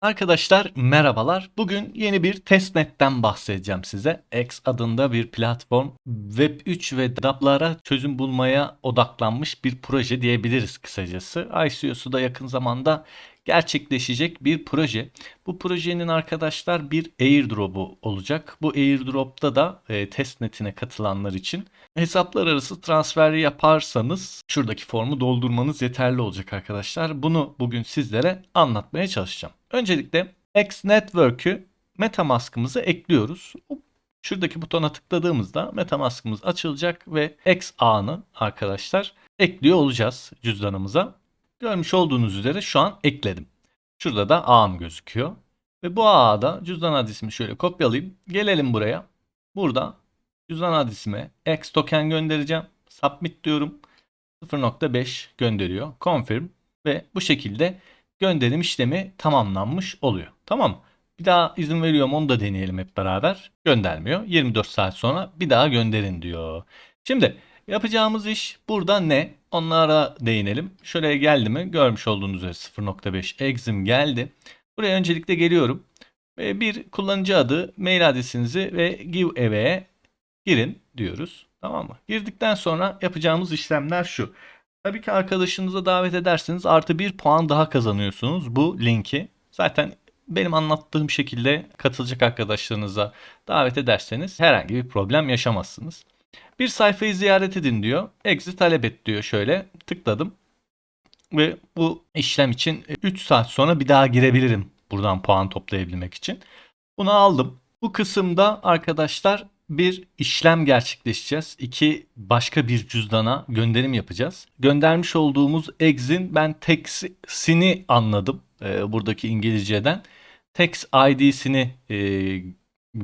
Arkadaşlar merhabalar. Bugün yeni bir testnetten bahsedeceğim size. X adında bir platform Web3 ve DApp'lara çözüm bulmaya odaklanmış bir proje diyebiliriz kısacası. ICO'su da yakın zamanda gerçekleşecek bir proje. Bu projenin arkadaşlar bir airdrop'u olacak. Bu airdrop'ta da e, testnetine katılanlar için hesaplar arası transfer yaparsanız şuradaki formu doldurmanız yeterli olacak arkadaşlar. Bunu bugün sizlere anlatmaya çalışacağım. Öncelikle X Network'ü MetaMask'ımıza ekliyoruz. Şuradaki butona tıkladığımızda MetaMask'ımız açılacak ve X ağını arkadaşlar ekliyor olacağız cüzdanımıza. Görmüş olduğunuz üzere şu an ekledim. Şurada da ağım gözüküyor. Ve bu ağda cüzdan adresimi şöyle kopyalayayım. Gelelim buraya. Burada cüzdan adresime X token göndereceğim. Submit diyorum. 0.5 gönderiyor. Confirm ve bu şekilde gönderim işlemi tamamlanmış oluyor. Tamam? Bir daha izin veriyorum onu da deneyelim hep beraber. Göndermiyor. 24 saat sonra bir daha gönderin diyor. Şimdi yapacağımız iş burada ne? Onlara değinelim. Şuraya geldi mi? Görmüş olduğunuz üzere 0.5 exim geldi. Buraya öncelikle geliyorum. Bir kullanıcı adı, mail adresinizi ve giveaway'e girin diyoruz. Tamam mı? Girdikten sonra yapacağımız işlemler şu. Tabii ki arkadaşınıza davet ederseniz artı bir puan daha kazanıyorsunuz bu linki. Zaten benim anlattığım şekilde katılacak arkadaşlarınıza davet ederseniz herhangi bir problem yaşamazsınız. Bir sayfayı ziyaret edin diyor. Exit talep et diyor şöyle. Tıkladım. Ve bu işlem için 3 saat sonra bir daha girebilirim buradan puan toplayabilmek için. Bunu aldım. Bu kısımda arkadaşlar bir işlem gerçekleşeceğiz. İki başka bir cüzdana gönderim yapacağız. Göndermiş olduğumuz ex'in ben text'ini anladım e, buradaki İngilizceden. Text ID'sini e,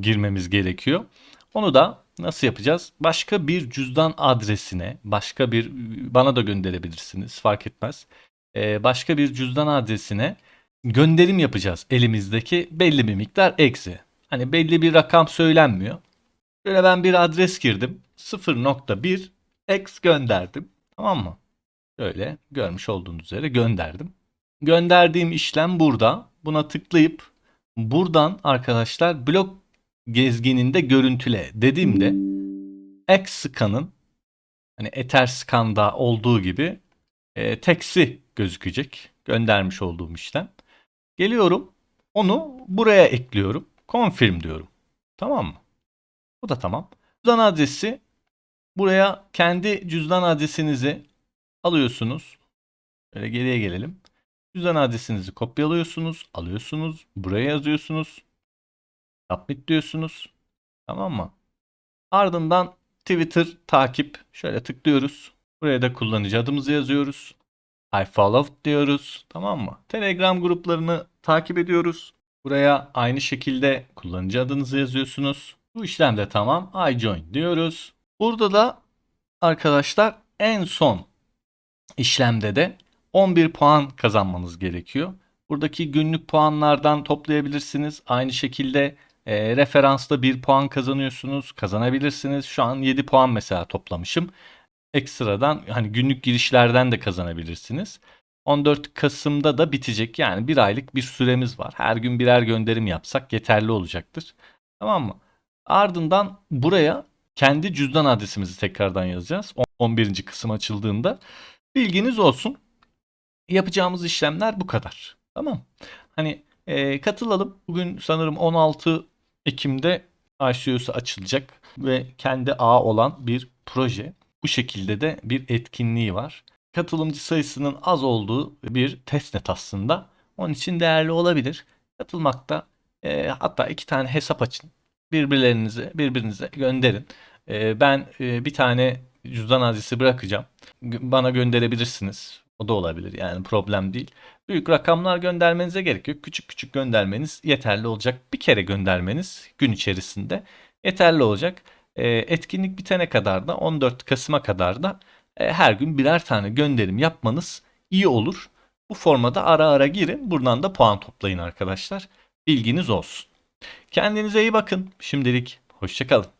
girmemiz gerekiyor. Onu da nasıl yapacağız? Başka bir cüzdan adresine, başka bir bana da gönderebilirsiniz fark etmez. E, başka bir cüzdan adresine gönderim yapacağız elimizdeki belli bir miktar eksi. Hani belli bir rakam söylenmiyor. Şöyle ben bir adres girdim. 0.1 x gönderdim. Tamam mı? Şöyle görmüş olduğunuz üzere gönderdim. Gönderdiğim işlem burada. Buna tıklayıp buradan arkadaşlar blok gezgininde görüntüle dediğimde X scan'ın hani Ether scan'da olduğu gibi e, teksi gözükecek. Göndermiş olduğum işlem. Geliyorum. Onu buraya ekliyorum. Confirm diyorum. Tamam mı? Bu da tamam. Cüzdan adresi buraya kendi cüzdan adresinizi alıyorsunuz. Böyle geriye gelelim. Cüzdan adresinizi kopyalıyorsunuz, alıyorsunuz, buraya yazıyorsunuz. Submit diyorsunuz. Tamam mı? Ardından Twitter takip şöyle tıklıyoruz. Buraya da kullanıcı adımızı yazıyoruz. I follow diyoruz. Tamam mı? Telegram gruplarını takip ediyoruz. Buraya aynı şekilde kullanıcı adınızı yazıyorsunuz. Bu işlem de tamam. I join diyoruz. Burada da arkadaşlar en son işlemde de 11 puan kazanmanız gerekiyor. Buradaki günlük puanlardan toplayabilirsiniz. Aynı şekilde e, referansta 1 puan kazanıyorsunuz. Kazanabilirsiniz. Şu an 7 puan mesela toplamışım. Ekstradan hani günlük girişlerden de kazanabilirsiniz. 14 Kasım'da da bitecek. Yani bir aylık bir süremiz var. Her gün birer gönderim yapsak yeterli olacaktır. Tamam mı? Ardından buraya kendi cüzdan adresimizi tekrardan yazacağız. 11. kısım açıldığında. Bilginiz olsun. Yapacağımız işlemler bu kadar. Tamam. Hani e, katılalım. Bugün sanırım 16 Ekim'de ICO'su açılacak ve kendi ağ olan bir proje. Bu şekilde de bir etkinliği var. Katılımcı sayısının az olduğu bir testnet aslında. Onun için değerli olabilir. Katılmakta e, hatta iki tane hesap açın birbirlerinize birbirinize gönderin. Ee, ben e, bir tane cüzdan adresi bırakacağım. Bana gönderebilirsiniz. O da olabilir yani problem değil. Büyük rakamlar göndermenize gerek yok. Küçük küçük göndermeniz yeterli olacak. Bir kere göndermeniz gün içerisinde yeterli olacak. Ee, etkinlik bitene kadar da 14 Kasım'a kadar da e, her gün birer tane gönderim yapmanız iyi olur. Bu formada ara ara girin. Buradan da puan toplayın arkadaşlar. Bilginiz olsun. Kendinize iyi bakın. Şimdilik hoşçakalın.